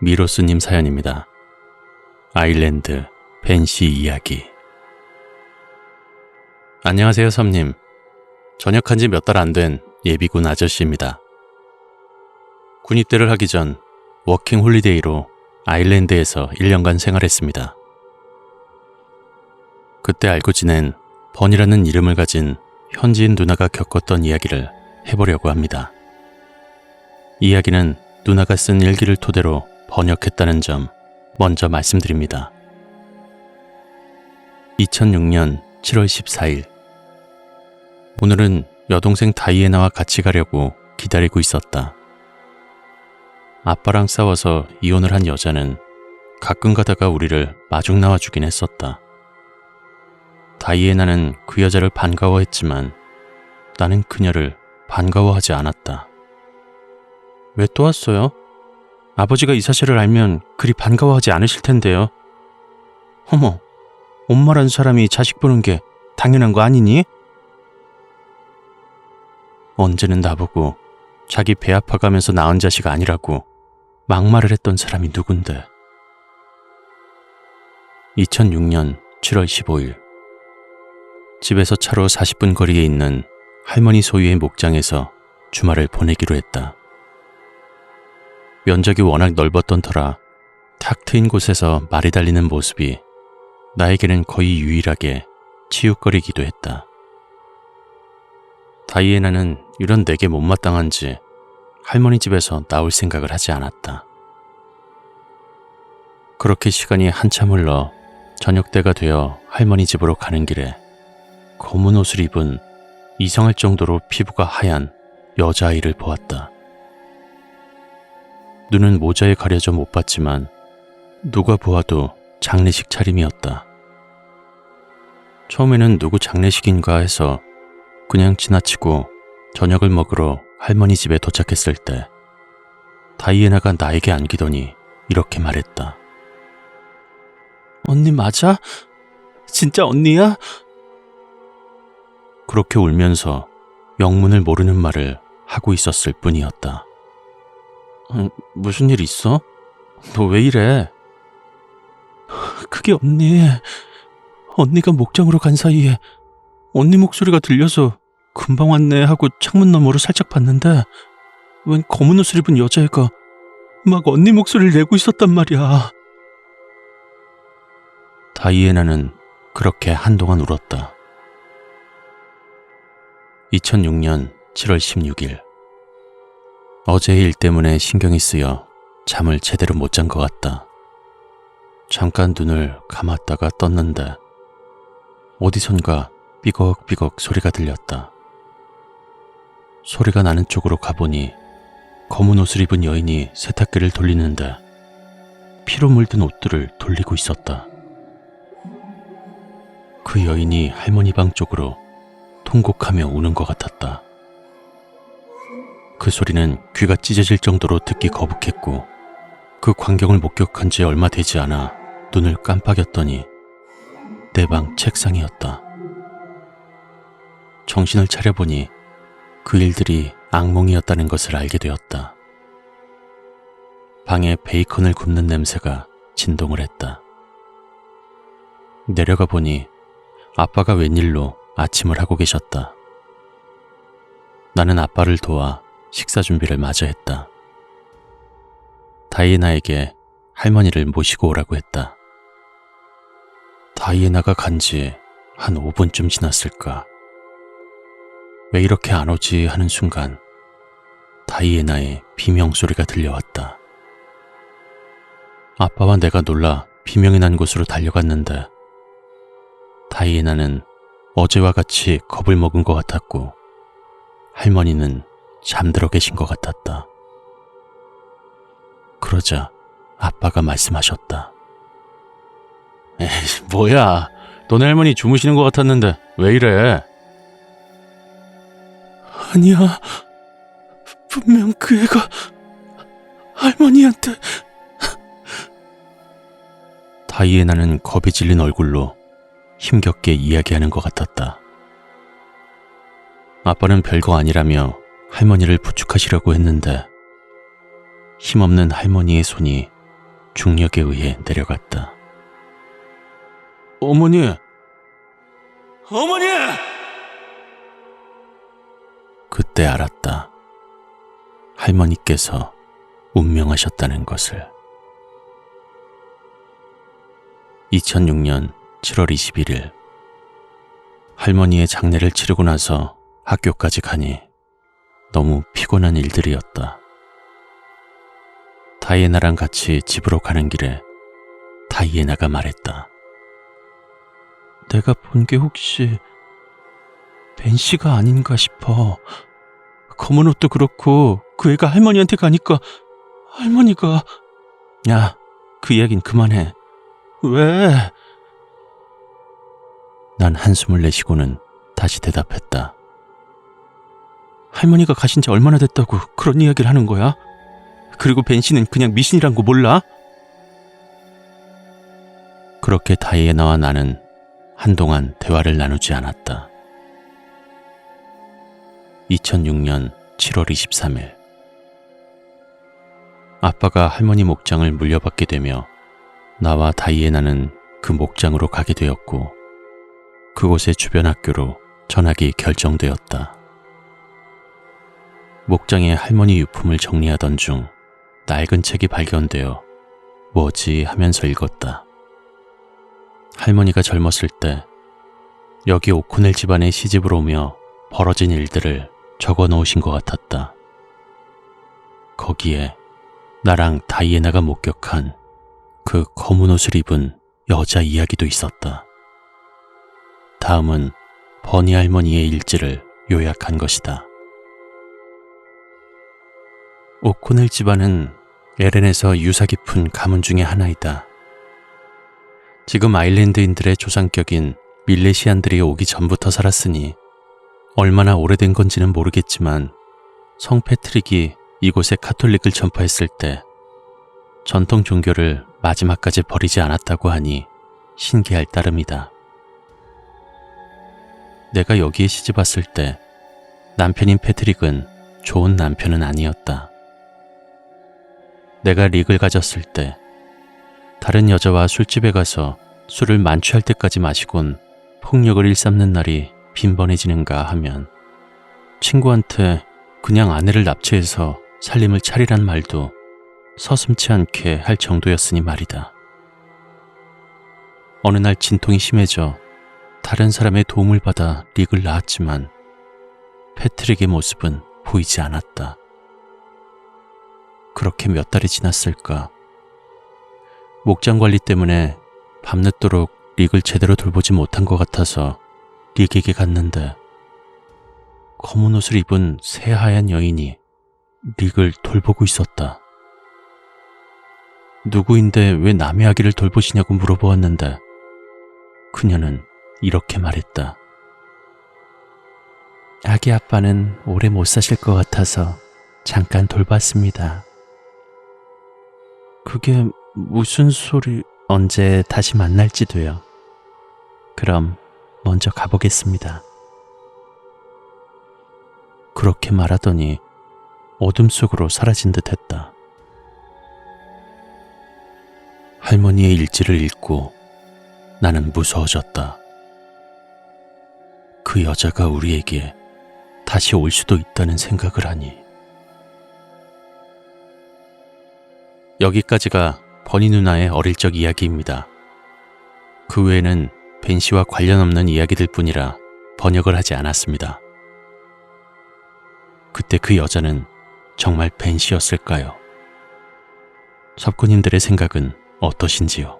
미로스님 사연입니다. 아일랜드 벤시 이야기. 안녕하세요, 섬님. 전역한 지 몇 달 안 된 예비군 아저씨입니다. 군입대를 하기 전 워킹 홀리데이로 아일랜드에서 1년간 생활했습니다. 그때 알고 지낸 번이라는 이름을 가진 현지인 누나가 겪었던 이야기를 해보려고 합니다. 이야기는 누나가 쓴 일기를 토대로 번역했다는 점 먼저 말씀드립니다. 2006년 7월 14일 오늘은 여동생 다이애나와 같이 가려고 기다리고 있었다. 아빠랑 싸워서 이혼을 한 여자는 가끔 가다가 우리를 마중 나와 주긴 했었다. 다이애나는 그 여자를 반가워했지만 나는 그녀를 반가워하지 않았다. 왜 또 왔어요? 아버지가 이 사실을 알면 그리 반가워하지 않으실 텐데요. 어머, 엄마란 사람이 자식 보는 게 당연한 거 아니니? 언제는 나보고 자기 배 아파가면서 낳은 자식 아니라고 막말을 했던 사람이 누군데. 2006년 7월 15일 집에서 차로 40분 거리에 있는 할머니 소유의 목장에서 주말을 보내기로 했다. 면적이 워낙 넓었던 터라 탁 트인 곳에서 말이 달리는 모습이 나에게는 거의 유일하게 치읓거리기도 했다. 다이애나는 이런 내게 못마땅한지 할머니 집에서 나올 생각을 하지 않았다. 그렇게 시간이 한참 흘러 저녁 때가 되어 할머니 집으로 가는 길에 검은 옷을 입은 이상할 정도로 피부가 하얀 여자아이를 보았다. 눈은 모자에 가려져 못 봤지만 누가 보아도 장례식 차림이었다. 처음에는 누구 장례식인가 해서 그냥 지나치고 저녁을 먹으러 할머니 집에 도착했을 때 다이애나가 나에게 안기더니 이렇게 말했다. 언니 맞아? 진짜 언니야? 그렇게 울면서 영문을 모르는 말을 하고 있었을 뿐이었다. 어, 무슨 일 있어? 너 왜 이래? 그게 언니. 언니가 목장으로 간 사이에 언니 목소리가 들려서 금방 왔네 하고 창문 너머로 살짝 봤는데 웬 검은 옷을 입은 여자애가 막 언니 목소리를 내고 있었단 말이야. 다이애나는 그렇게 한동안 울었다. 2006년 7월 16일 어제의 일 때문에 신경이 쓰여 잠을 제대로 못 잔 것 같다. 잠깐 눈을 감았다가 떴는데 어디선가 삐걱삐걱 소리가 들렸다. 소리가 나는 쪽으로 가보니 검은 옷을 입은 여인이 세탁기를 돌리는데 피로 물든 옷들을 돌리고 있었다. 그 여인이 할머니 방 쪽으로 통곡하며 우는 것 같았다. 그 소리는 귀가 찢어질 정도로 듣기 거북했고 그 광경을 목격한 지 얼마 되지 않아 눈을 깜빡였더니 내 방 책상이었다. 정신을 차려보니 그 일들이 악몽이었다는 것을 알게 되었다. 방에 베이컨을 굽는 냄새가 진동을 했다. 내려가 보니 아빠가 웬일로 아침을 하고 계셨다. 나는 아빠를 도와 식사 준비를 마저 했다. 다이애나에게 할머니를 모시고 오라고 했다. 다이애나가 간 지 한 5분쯤 지났을까. 왜 이렇게 안 오지 하는 순간 다이애나의 비명소리가 들려왔다. 아빠와 내가 놀라 비명이 난 곳으로 달려갔는데 다이애나는 어제와 같이 겁을 먹은 것 같았고 할머니는 잠들어 계신 것 같았다. 그러자 아빠가 말씀하셨다. 에이, 뭐야. 너네 할머니 주무시는 것 같았는데 왜 이래? 아니야. 분명 그 애가 할머니한테. 다이애나는 겁이 질린 얼굴로 힘겹게 이야기하는 것 같았다. 아빠는 별거 아니라며 할머니를 부축하시려고 했는데 힘없는 할머니의 손이 중력에 의해 내려갔다. 어머니! 어머니! 그때 알았다. 할머니께서 운명하셨다는 것을. 2006년 7월 21일 할머니의 장례를 치르고 나서 학교까지 가니 너무 피곤한 일들이었다. 다이애나랑 같이 집으로 가는 길에 다이애나가 말했다. 내가 본 게 혹시 벤 씨가 아닌가 싶어. 검은 옷도 그렇고 그 애가 할머니한테 가니까 할머니가 야, 그 이야긴 그만해. 왜? 난 한숨을 내쉬고는 다시 대답했다. 할머니가 가신 지 얼마나 됐다고 그런 이야기를 하는 거야? 그리고 벤 씨는 그냥 미신이란 거 몰라? 그렇게 다이애나와 나는 한동안 대화를 나누지 않았다. 2006년 7월 23일 아빠가 할머니 목장을 물려받게 되며 나와 다이애나는 그 목장으로 가게 되었고 그곳의 주변 학교로 전학이 결정되었다. 목장에 할머니 유품을 정리하던 중 낡은 책이 발견되어 뭐지 하면서 읽었다. 할머니가 젊었을 때 여기 오코넬 집안에 시집을 오며 벌어진 일들을 적어 놓으신 것 같았다. 거기에 나랑 다이애나가 목격한 그 검은 옷을 입은 여자 이야기도 있었다. 다음은 버니 할머니의 일지를 요약한 것이다. 오코넬 집안은 에렌에서 유사 깊은 가문 중의 하나이다. 지금 아일랜드인들의 조상격인 밀레시안들이 오기 전부터 살았으니 얼마나 오래된 건지는 모르겠지만 성 패트릭이 이곳에 카톨릭을 전파했을 때 전통 종교를 마지막까지 버리지 않았다고 하니 신기할 따름이다. 내가 여기에 시집 왔을 때 남편인 패트릭은 좋은 남편은 아니었다. 내가 릭을 가졌을 때 다른 여자와 술집에 가서 술을 만취할 때까지 마시곤 폭력을 일삼는 날이 빈번해지는가 하면 친구한테 그냥 아내를 납치해서 살림을 차리란 말도 서슴치 않게 할 정도였으니 말이다. 어느 날 진통이 심해져 다른 사람의 도움을 받아 릭을 낳았지만 패트릭의 모습은 보이지 않았다. 그렇게 몇 달이 지났을까. 목장 관리 때문에 밤늦도록 릭을 제대로 돌보지 못한 것 같아서 릭에게 갔는데 검은 옷을 입은 새하얀 여인이 릭을 돌보고 있었다. 누구인데 왜 남의 아기를 돌보시냐고 물어보았는데 그녀는 이렇게 말했다. 아기 아빠는 오래 못 사실 것 같아서 잠깐 돌봤습니다. 그게 무슨 소리 언제 다시 만날지도요. 그럼 먼저 가보겠습니다. 그렇게 말하더니 어둠 속으로 사라진 듯 했다. 할머니의 일지를 읽고 나는 무서워졌다. 그 여자가 우리에게 다시 올 수도 있다는 생각을 하니. 여기까지가 버니 누나의 어릴 적 이야기입니다. 그 외에는 벤 씨와 관련 없는 이야기들 뿐이라 번역을 하지 않았습니다. 그때 그 여자는 정말 벤 씨였을까요? 섭구님들의 생각은 어떠신지요?